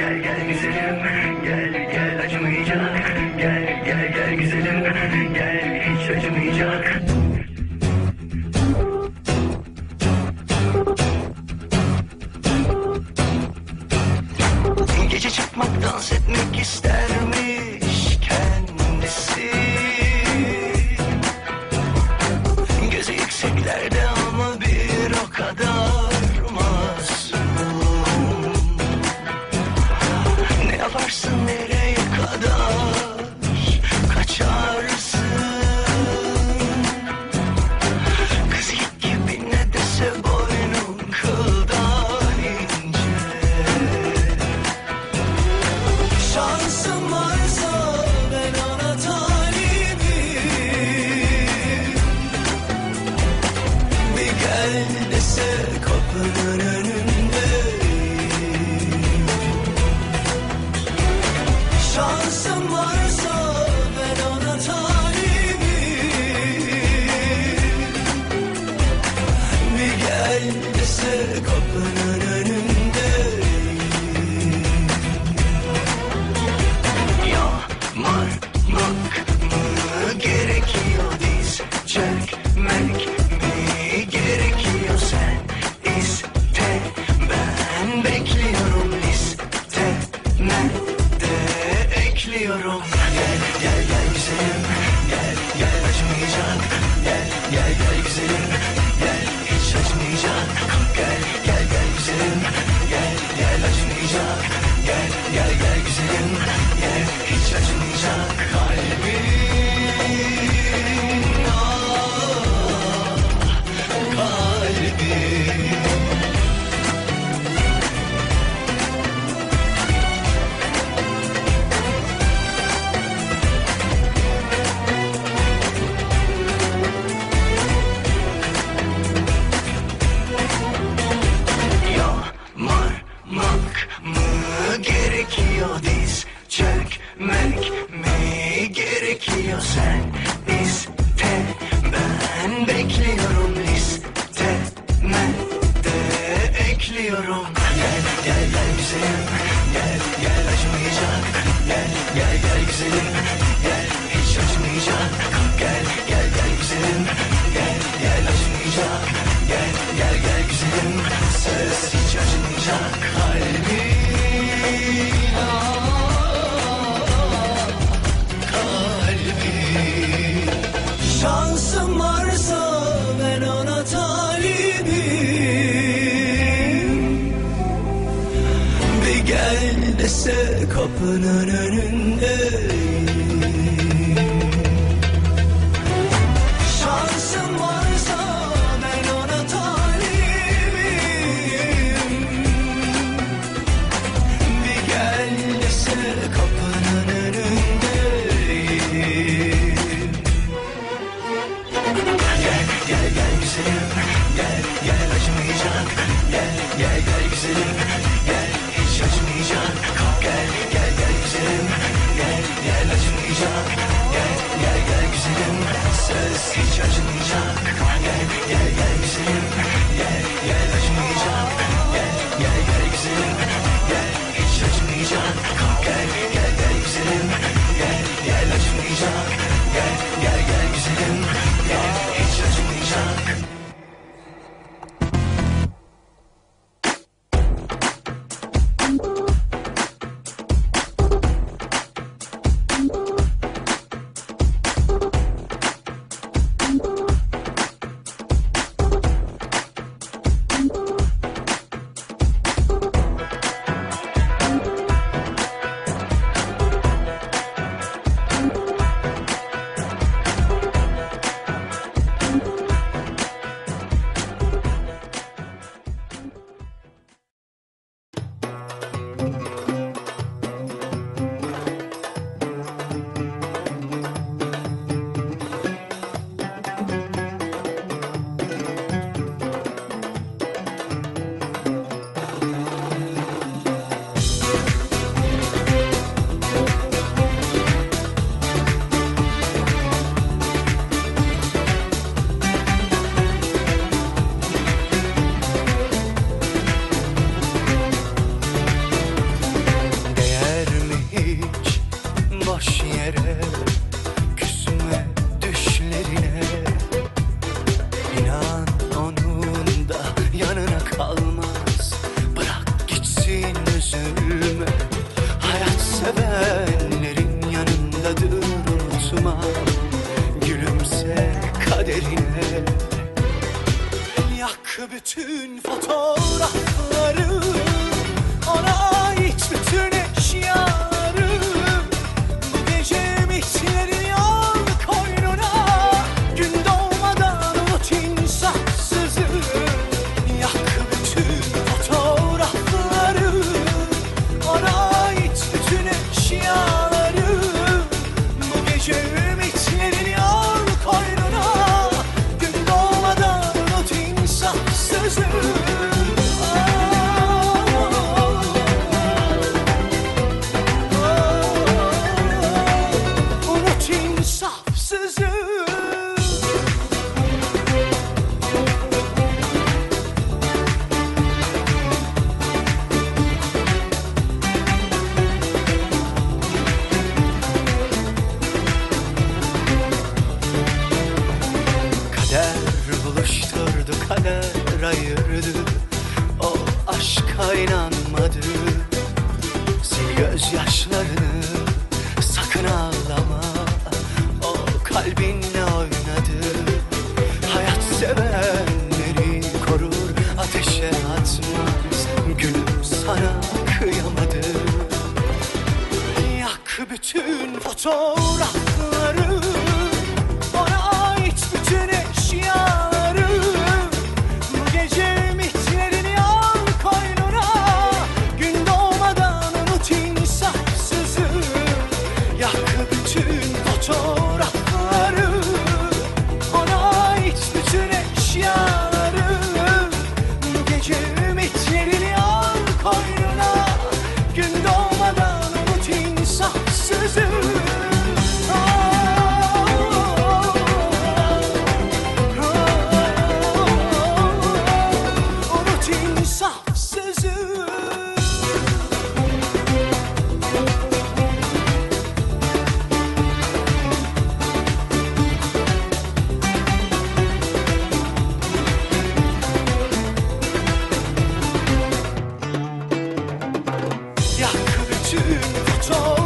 gel gel güzelim. Gel gel acımayacak. Gel gel gel güzelim. Gel hiç acımayacak. Gece çıkmak dans etmek ister mi? ben de ekliyorum Gel gel gel güzelim Gel gel acımayacak Gel gel gel güzelim Gel hiç acımayacak Gel gel gel güzelim Gel gel acımayacak Gel gel gel güzelim Gel hiç acımayacak Kalbim Kalkmak mı gerekiyor diz çökmek mi gerekiyor sen? İste ben bekliyorum. Listeme de ekliyorum. Gel gel gel güzelim Gel dese kapının önünde ölme Hayat sevenlerin yanında yanındadır unutma. Gülümse kaderine Yak bütün fotoğrafları 走了。去你的。